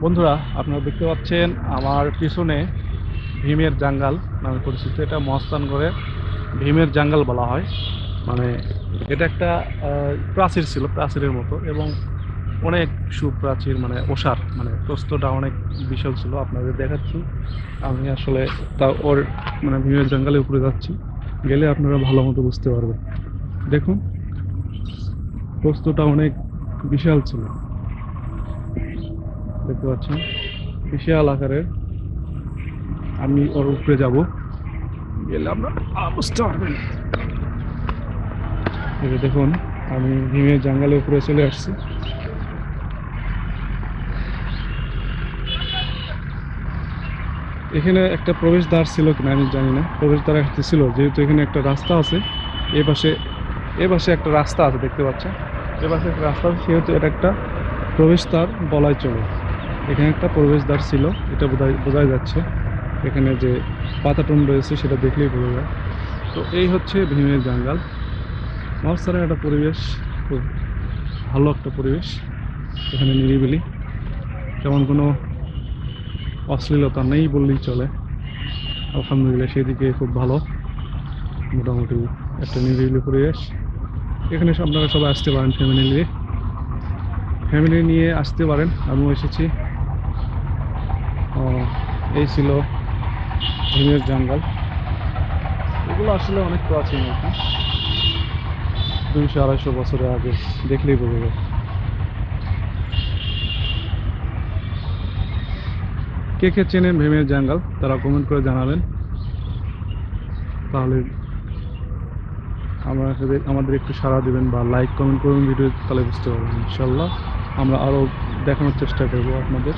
বন্ধুরা, আপনারা দেখতে পাচ্ছেন আমার পিছনে ভীমের জাঙ্গাল নামে পরিচিত। এটা মহাস্থানগড়ে ভীমের জাঙ্গাল বলা হয়। মানে এটা একটা প্রাচীর ছিল, প্রাচীরের মতো এবং অনেক সুপ্রাচীর মানে ওষার মানে প্রস্তটা অনেক বিশাল ছিল। আপনাদের দেখাচ্ছি। আমি আসলে তা ওর মানে ভীমের জঙ্গলের উপরে যাচ্ছি। গেলে আপনারা ভালো মতো বুঝতে পারবেন। দেখুন, প্রস্তটা অনেক বিশাল ছিল। দেখতে পাচ্ছেন, বিশাল আকারের। আমি ওর উপরে যাব। গেলে আমরা এই দেখুন, আমি ভীমের জঙ্গলের উপরে চলে আসছি। এখানে একটা প্রবেশদ্বার ছিল কিনা আমি জানি না। প্রবেশদ্বার একটা ছিল, যেহেতু এখানে একটা রাস্তা আছে। এ পাশে এ পাশে একটা রাস্তা আছে, দেখতে পাচ্ছেন। এ পাশে একটা রাস্তা আছে, সেহেতু এটা একটা প্রবেশদ্বার বলাই চলে। এখানে একটা প্রবেশদ্বার ছিল, এটা বোঝাই যাচ্ছে। এখানে যে পাতাটন রয়েছে, সেটা দেখলেই বোঝা যায়। তো এই হচ্ছে ভীমের জঙ্গল। মহস্থানের একটা পরিবেশ, খুব ভালো একটা পরিবেশ। এখানে নিরিবিলি। তেমন কোনো অশ্লীলতা নেই বললেই চলে। আলহামদুলিল্লাহ, সেদিকে খুব ভালো। মোটামুটি একটা নিরিবিলি পরিবেশ। এখানে আপনারা সবাই আসতে পারেন ফ্যামিলি নিয়ে। ফ্যামিলি নিয়ে আসতে পারেন, আমিও এসেছি। এই ছিল ভীমের জঙ্গল। এগুলো আসলে অনেক প্রাচীন আর কি। দুইশো, আড়াইশো বছরের আগে দেখলেই বোঝা যায়। কে কে চেনেন ভীমের জঙ্গল, তারা কমেন্ট করে জানাবেন। তাহলে আমরা আমাদের একটু সাড়া দিবেন বা লাইক কমেন্ট করুন ভিডিও তাহলে বুঝতে পারবেন ইনশাল্লাহ আমরা আরও দেখানোর চেষ্টা করব আপনাদের।